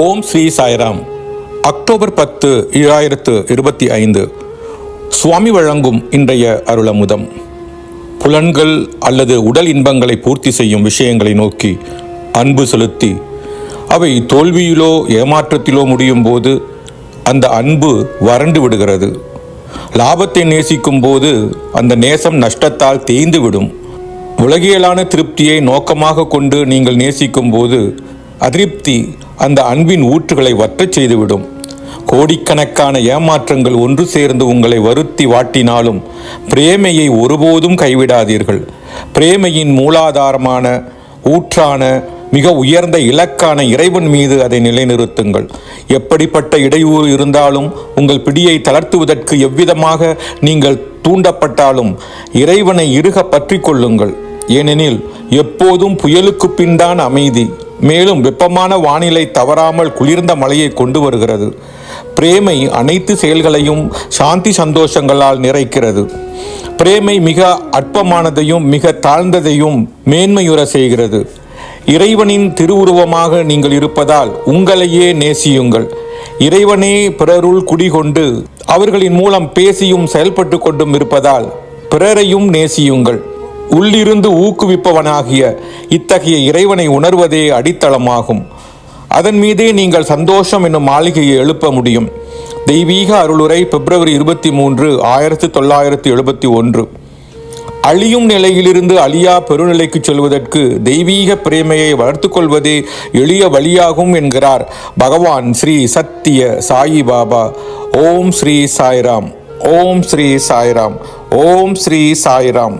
ஓம் Sri Sairam. October பத்து ஏழாயிரத்து இருபத்தி ஐந்து. சுவாமி வழங்கும் இன்றைய அருளமுதம். புலன்கள் அல்லது உடல் இன்பங்களை பூர்த்தி செய்யும் விஷயங்களை நோக்கி அன்பு செலுத்தி அவை தோல்வியிலோ ஏமாற்றத்திலோ முடியும் போது அந்த அன்பு வறண்டு விடுகிறது. லாபத்தை நேசிக்கும் போது அந்த நேசம் நஷ்டத்தால் தேய்ந்துவிடும் உலகியலான திருப்தியை நோக்கமாக கொண்டு நீங்கள் நேசிக்கும் போது அதிருப்தி அந்த அன்பின் ஊற்றுகளை வற்றச் செய்துவிடும். கோடிக்கணக்கான ஏமாற்றங்கள் ஒன்று சேர்ந்து உங்களை வருத்தி வாட்டினாலும் பிரேமையை ஒருபோதும் கைவிடாதீர்கள். பிரேமையின் மூலாதாரமான ஊற்றான மிக உயர்ந்த இலக்கான இறைவன் மீது அதை நிலைநிறுத்துங்கள். எப்படிப்பட்ட இடையூறு இருந்தாலும் உங்கள் பிடியை தளர்த்துவதற்கு எவ்விதமாக நீங்கள் தூண்டப்பட்டாலும் இறைவனை இருக பற்றி கொள்ளுங்கள். ஏனெனில் எப்போதும் புயலுக்கு பின்தான் அமைதி. மேலும் வெப்பமான வானிலை தவறாமல் குளிர்ந்த மழையை கொண்டு வருகிறது. பிரேமை அனைத்து செயல்களையும் சாந்தி சந்தோஷங்களால் நிறைக்கிறது. பிரேமை மிக அற்பமானதையும் மிக தாழ்ந்ததையும் மேன்மையுற செய்கிறது. இறைவனின் திருவுருவமாக நீங்கள் இருப்பதால் உங்களையே நேசியுங்கள். இறைவனே பிறருள் குடிகொண்டு அவர்களின் மூலம் பேசியும் செயல்பட்டு கொண்டும் இருப்பதால் பிறரையும் நேசியுங்கள். உள்ளிருந்து ஊக்குவிப்பவனாகிய இத்தகைய இறைவனை உணர்வதே அடித்தளமாகும். அதன் மீதே நீங்கள் சந்தோஷம் என்னும் மாளிகையை எழுப்ப முடியும். தெய்வீக அருளுரை பிப்ரவரி இருபத்தி மூன்று ஆயிரத்தி தொள்ளாயிரத்தி எழுபத்தி ஒன்று. அழியும் நிலையிலிருந்து அழியா பெருநிலைக்கு செல்வதற்கு தெய்வீக பிரேமையை வளர்த்துக் கொள்வதே எளிய வழியாகும் என்கிறார் பகவான் ஸ்ரீ சத்திய சாயி பாபா. ஓம் ஸ்ரீ சாய்ராம். ஓம் ஸ்ரீ சாய்ராம். ஓம் ஸ்ரீ சாய்ராம்.